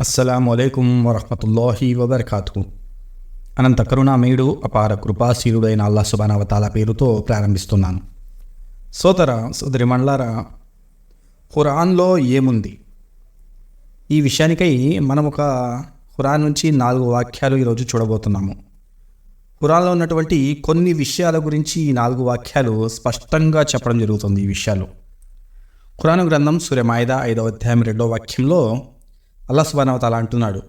అస్సలం అయికం వరహమతుల్లాహి వబర్కాతు అనంత కరుణామయుడు అపార కృపాశీలుడైన అల్లా సుబానవతాల పేరుతో ప్రారంభిస్తున్నాను. సోదర సోదరి మండలారా ఖురాన్లో ఏముంది? ఈ విషయానికై మనం ఒక ఖురాన్ నుంచి నాలుగు వాక్యాలు ఈరోజు చూడబోతున్నాము. ఖురాన్లో ఉన్నటువంటి కొన్ని విషయాల గురించి ఈ నాలుగు వాక్యాలు స్పష్టంగా చెప్పడం జరుగుతుంది ఈ విషయాలు. ఖురాను గ్రంథం సూర్యమాయిద ఐదవ అధ్యాయం రెండో వాక్యంలో అల్లా అంటున్నాడు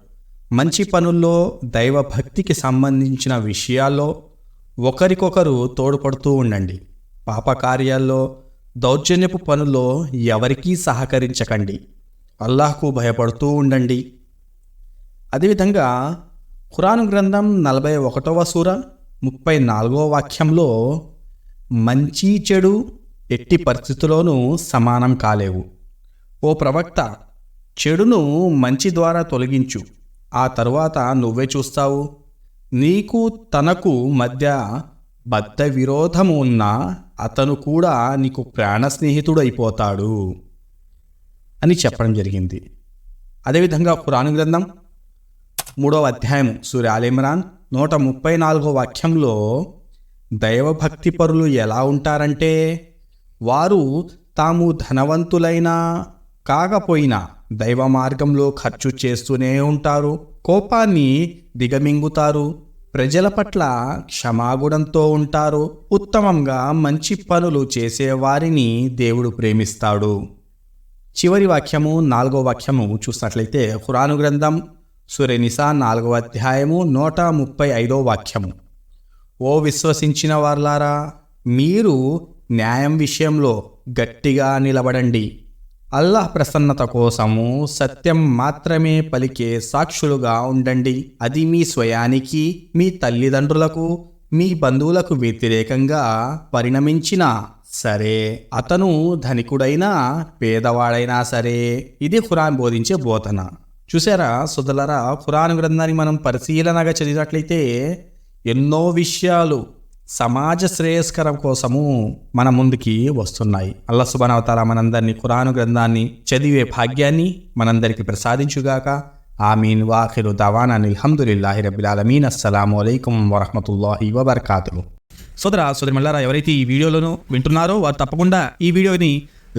మంచి పనుల్లో దైవభక్తికి సంబంధించిన విషయాల్లో ఒకరికొకరు తోడ్పడుతూ ఉండండి. పాపకార్యాల్లో దౌర్జన్యపు పనుల్లో ఎవరికీ సహకరించకండి. అల్లాహ్కు భయపడుతూ ఉండండి. అదేవిధంగా ఖురాను గ్రంథం నలభై ఒకటవ సూర ముప్పై నాలుగవ వాక్యంలో మంచి చెడు ఎట్టి పరిస్థితుల్లోనూ సమానం కాలేవు. ఓ ప్రవక్త చెడును మంచి ద్వారా తొలగించు. ఆ తరువాత నువ్వే చూస్తావు. నీకు తనకు మధ్య బద్ధ విరోధము ఉన్నా అతను కూడా నీకు ప్రాణ స్నేహితుడు అయిపోతాడు అని చెప్పడం జరిగింది. అదేవిధంగా పురాణ గ్రంథం మూడవ అధ్యాయం సూర్యాలిమ్రాన్ నూట ముప్పై నాలుగో వాక్యంలో దైవభక్తి పరులు ఎలా ఉంటారంటే వారు తాము ధనవంతులైనా కాకపోయినా దైవ మార్గంలో ఖర్చు చేస్తూనే ఉంటారు. కోపాన్ని దిగమింగుతారు. ప్రజల పట్ల క్షమాగుణంతో ఉంటారు. ఉత్తమంగా మంచి పనులు చేసేవారిని దేవుడు ప్రేమిస్తాడు. చివరి వాక్యము నాలుగో వాక్యము చూసినట్లయితే ఖురాను గ్రంథం సూర్యనిసా నాలుగవ అధ్యాయము నూట ముప్పై ఐదో వాక్యము. ఓ విశ్వసించిన వార్లారా మీరు న్యాయం విషయంలో గట్టిగా నిలబడండి. అల్లాహ్ ప్రసన్నత కోసము సత్యం మాత్రమే పలికే సాక్షులుగా ఉండండి. అది మీ స్వయానికి మీ తల్లిదండ్రులకు మీ బంధువులకు వ్యతిరేకంగా పరిణమించిన సరే అతను ధనికుడైనా పేదవాడైనా సరే ఇది ఖురాన్ బోధించే బోధన. చూసారా సుదలరా ఖురాన్ గ్రంథాన్ని మనం పరిశీలనగా చదివినట్లయితే ఎన్నో విషయాలు సమాజ శ్రేయస్కరం కోసము మన ముందుకి వస్తున్నాయి. అల్లా సుబానవతాల మనందరినీ ఖురాను గ్రంథాన్ని చదివే భాగ్యాన్ని మనందరికీ ప్రసాదించుగాక. ఆమీన్. వాఖిరు దవానా అల్హమ్దుల్లాహి రబ్బిల్ ఆలమీన్. అస్సలాము అలైకుం వరహమతుల్లాహి వబర్కాతులు సోదర సోదరి మల్లారా ఎవరైతే ఈ వీడియోలను వింటున్నారో వారు తప్పకుండా ఈ వీడియోని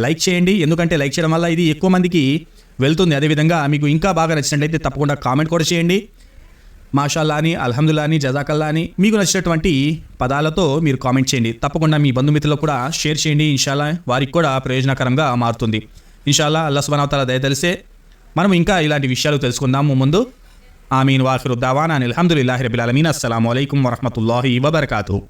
లైక్ చేయండి. ఎందుకంటే లైక్ చేయడం వల్ల ఇది ఎక్కువ మందికి వెళ్తుంది. అదేవిధంగా మీకు ఇంకా బాగా నచ్చినట్లయితే తప్పకుండా కామెంట్ కూడా చేయండి. మాషాల్లా అని అల్హమ్దుల్లా అని జజాకల్లా అని మీకు నచ్చినటువంటి పదాలతో మీరు కామెంట్ చేయండి. తప్పకుండా మీ బంధుమిత్రులకు కూడా షేర్ చేయండి. ఇన్షాల్లా వారికి కూడా ప్రయోజనకరంగా మారుతుంది. ఇన్షాల్లా అల్లా సుబానవతాల దయ తెలిసే మనం ఇంకా ఇలాంటి విషయాలు తెలుసుకుందాము ముందు ఆమీన్ వాఫిరు దావానా అల్హమ్దుల్లాహి రబిల్ అలమీన్ అస్సలం అయికం వరహమతుల్లాహి వబర్కాతు